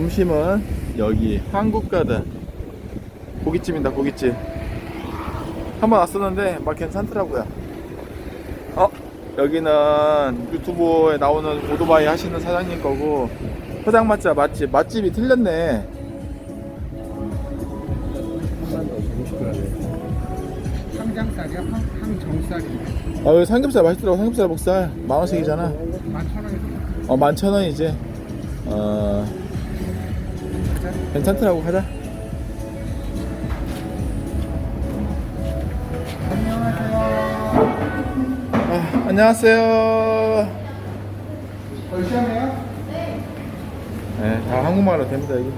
점심은 여기 한국가든 고깃집입니다 고깃집. 한 번 왔었는데 막 괜찮더라고요. 어 여기는 유튜브에 나오는 오토바이 하시는 사장님 거고 포장마차 맛집 맛집이 틀렸네? 항, 항정살이야? 아 여기 삼겹살 맛있더라고 삼겹살 목살. 만원씩이잖아. 만천원에서 어 만천원이지. 어 괜찮더라고 가자. 안녕하세요 아, 안녕하세요. 얼시하네요? 네, 다 한국말로 됩니다 여기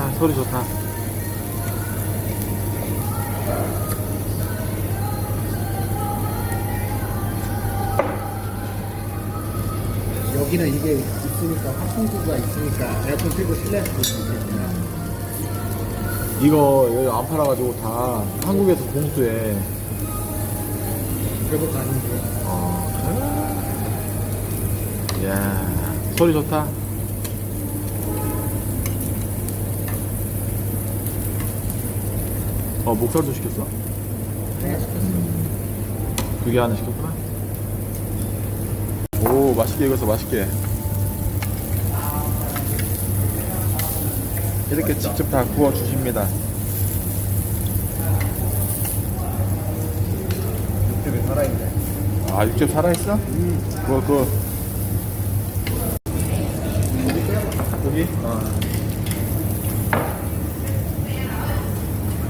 아 소리 좋다. 여기는 이게 있으니까 확성구가 있으니까 에어컨 틀고 실내에서 볼수 있겠구나. 이거 여기 안 팔아가지고 다 한국에서 공수해. 가는 거 어. 이야 소리 좋다 어 목살도 시켰어. 하나 시켰어 두 개 하나 시켰구나. 오 맛있게 익어서 맛있게. 이렇게 직접 다 구워 주십니다. 육즙이 살아있네. 아 육즙 살아있어? 그거 그거. 여기? 어. 어. 빼라 볼때 내려야 돼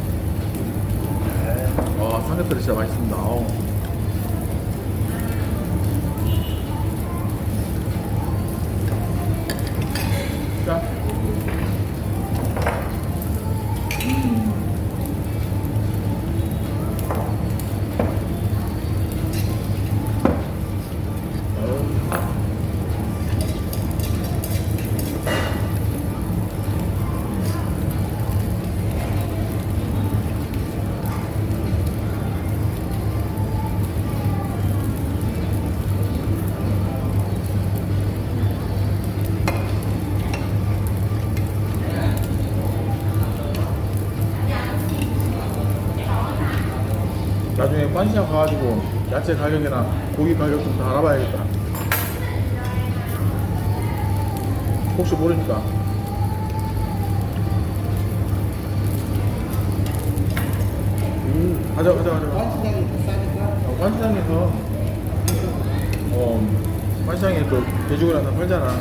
아 삼겹살이 진짜 맛있습니다 어. 나중에 빤시장 가가지고 야채 가격이나 고기 가격 좀 다 알아봐야겠다. 혹시 모르니까. 음, 가자, 가자, 가자. 시장이 비싸니까 어, 빤시장에서, 어, 빤시장에 그 돼지고기 하나 팔잖아.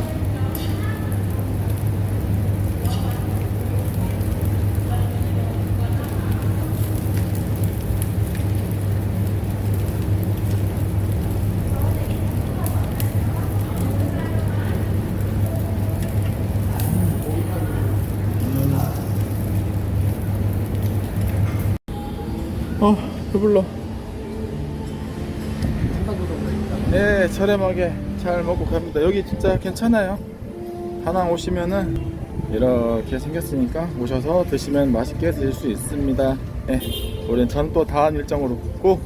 어, 배불러. 네, 저렴하게 잘 먹고 갑니다. 여기 진짜 괜찮아요. 다낭 오시면은 이렇게 생겼으니까 오셔서 드시면 맛있게 드실 수 있습니다. 네, 우리는 저는 또 다음 일정으로 꼭